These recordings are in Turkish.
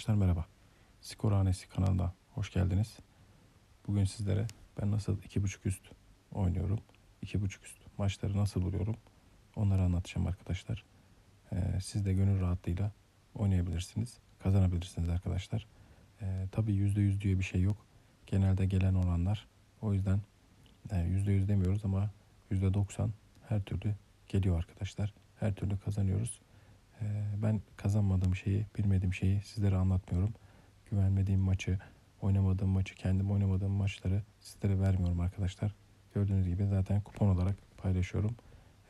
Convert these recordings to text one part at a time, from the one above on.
Arkadaşlar merhaba. Skor Hanesi kanalına hoş geldiniz. Bugün sizlere ben nasıl 2.5 üst oynuyorum, 2.5 üst maçları nasıl buluyorum onları anlatacağım arkadaşlar. Ee, siz de gönül rahatlığıyla oynayabilirsiniz, kazanabilirsiniz arkadaşlar. Ee, tabii %100 diye bir şey yok. Genelde gelen oranlar. O yüzden e, %100 demiyoruz ama %90 her türlü geliyor arkadaşlar. Her türlü kazanıyoruz. Ee, ben kazanmadığım şeyi, bilmediğim şeyi sizlere anlatmıyorum. Güvenmediğim maçı, oynamadığım maçı, kendim oynamadığım maçları sizlere vermiyorum arkadaşlar. Gördüğünüz gibi zaten kupon olarak paylaşıyorum.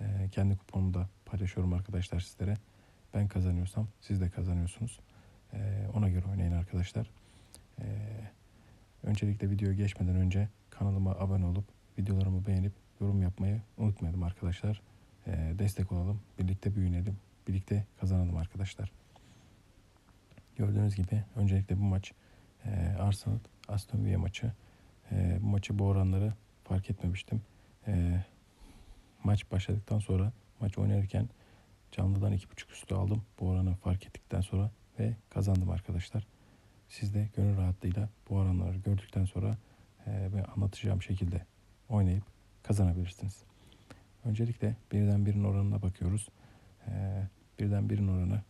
Ee, kendi kuponumu da paylaşıyorum arkadaşlar sizlere. Ben kazanıyorsam siz de kazanıyorsunuz. Ee, ona göre oynayın arkadaşlar. Öncelikle videoya geçmeden önce kanalıma abone olup videolarımı beğenip yorum yapmayı unutmayalım arkadaşlar. Destek olalım, birlikte büyüyelim, birlikte kazanalım arkadaşlar. Gördüğünüz gibi öncelikle bu maç e, Arsenal Aston Villa maçı. E, bu maçı bu oranları fark etmemiştim. E, maç başladıktan sonra maç oynarken canlıdan 2.5 üstü aldım. Bu oranı fark ettikten sonra ve kazandım arkadaşlar. Siz de gönül rahatlığıyla bu oranları gördükten sonra e, ve anlatacağım şekilde oynayıp kazanabilirsiniz. Öncelikle birden birin oranına bakıyoruz. E, birden birin oranı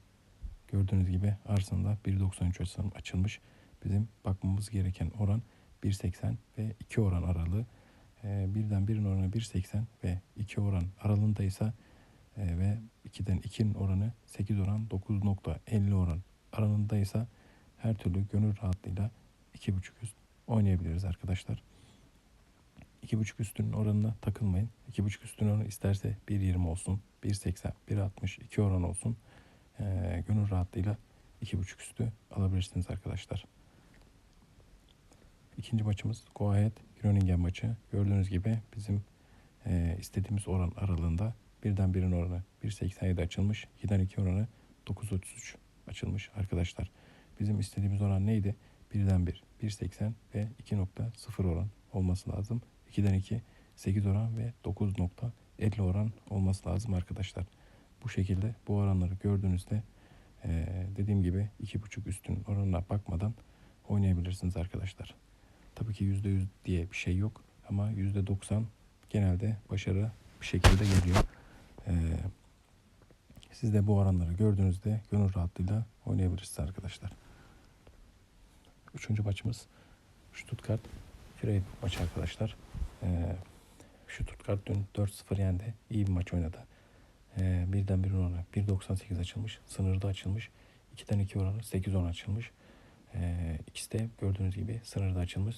gördüğünüz gibi Arsenal'da 1.93 açılmış. Bizim bakmamız gereken oran 1.80 ve 2 oran aralığı. E, birden birin oranı 1.80 ve 2 oran aralığındaysa e, ve 2'den 2'nin oranı 8 oran 9.50 oran aralığındaysa her türlü gönül rahatlığıyla 2.5 üst oynayabiliriz arkadaşlar. 2.5 üstünün oranına takılmayın. 2.5 üstünün oranı isterse 1.20 olsun, 1.80, 1.60, 2 oran olsun. Ee, gönül rahatlığıyla 2.5 üstü alabilirsiniz arkadaşlar. İkinci maçımız Go Ahead Groningen maçı. Gördüğünüz gibi bizim e, istediğimiz oran aralığında birden birin oranı 1.87 açılmış. 2'den 2 oranı 9.33 açılmış arkadaşlar. Bizim istediğimiz oran neydi? Birden 1, 1.80 ve 2.0 oran olması lazım. 2'den 2, 8 oran ve 9.50 oran olması lazım arkadaşlar. Bu şekilde bu oranları gördüğünüzde dediğim gibi 2.5 üstün oranına bakmadan oynayabilirsiniz arkadaşlar. Tabii ki %100 diye bir şey yok ama %90 genelde başarı bir şekilde geliyor. Siz de bu oranları gördüğünüzde gönül rahatlığıyla oynayabilirsiniz arkadaşlar. Üçüncü maçımız Stuttgart Freiburg maçı arkadaşlar. E, Stuttgart dün 4-0 yendi. İyi bir maç oynadı. E, birden bir oranı 1.98 açılmış. Sınırda açılmış. 2'den 2 oranı 8-10 açılmış. E, ikisi de gördüğünüz gibi sınırda açılmış.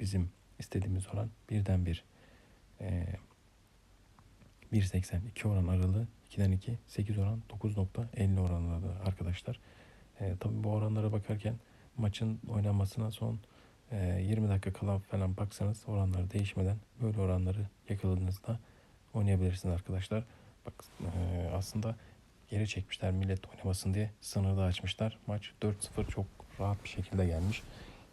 Bizim istediğimiz oran birden bir e, 1.82 oran aralığı 2'den 2 8 oran 9.50 oran aralığı arkadaşlar. E, tabii bu oranlara bakarken maçın oynanmasına son 20 dakika kala falan baksanız oranlar değişmeden böyle oranları yakaladığınızda oynayabilirsiniz arkadaşlar. Bak e, aslında geri çekmişler millet oynamasın diye sınırda açmışlar. Maç 4-0 çok rahat bir şekilde gelmiş.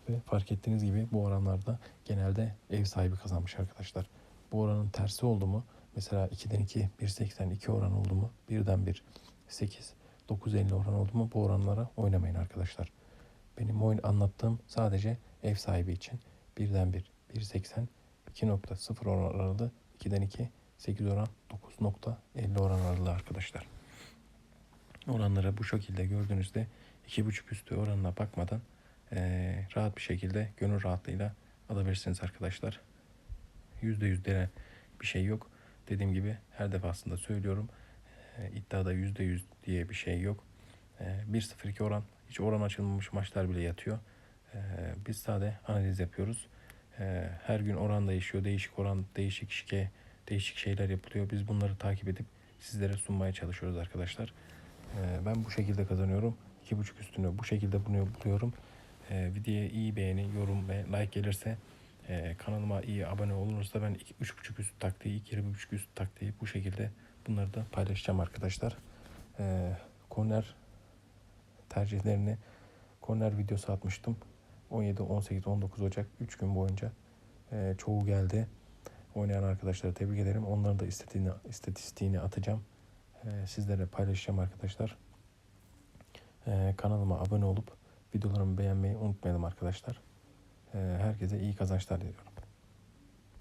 Ve fark ettiğiniz gibi bu oranlarda genelde ev sahibi kazanmış arkadaşlar. Bu oranın tersi oldu mu? Mesela 2'den 2, 1.82 oran oldu mu? 1'den 1, 8, 9.50 oran oldu mu? Bu oranlara oynamayın arkadaşlar. Benim oyun anlattığım sadece ev sahibi için. 1'den 1, 1.80, 2.0 oran aralığı, 2'den 2, 8 oran, 9.50 oran aralığı arkadaşlar. Oranları bu şekilde gördüğünüzde 2.5 üstü oranına bakmadan eee, rahat bir şekilde gönül rahatlığıyla alabilirsiniz arkadaşlar. %100 denen bir şey yok. Dediğim gibi her defasında söylüyorum. E, iddiada %100 diye bir şey yok. E, 1-0-2 oran hiç oran açılmamış maçlar bile yatıyor. E, biz sade analiz yapıyoruz. E, her gün oran değişiyor. Değişik oran, değişik şike, değişik şeyler yapılıyor. Biz bunları takip edip sizlere sunmaya çalışıyoruz arkadaşlar. E, ben bu şekilde kazanıyorum. 2.5 üstünü bu şekilde bunu buluyorum. Videoya iyi beğeni, yorum ve like gelirse e, kanalıma iyi abone olursa ben 3.5 üst taktiği, 2.5 üst taktiği bu şekilde bunları da paylaşacağım arkadaşlar. E, korner tercihlerini korner videosu atmıştım. 17, 18, 19 Ocak 3 gün boyunca e, çoğu geldi. Oynayan arkadaşlara tebrik ederim. Onların da istatistiğini, istatistiğini atacağım. E, sizlere paylaşacağım arkadaşlar. E, kanalıma abone olup Videolarımı beğenmeyi unutmayalım arkadaşlar. Ee, herkese iyi kazançlar diliyorum.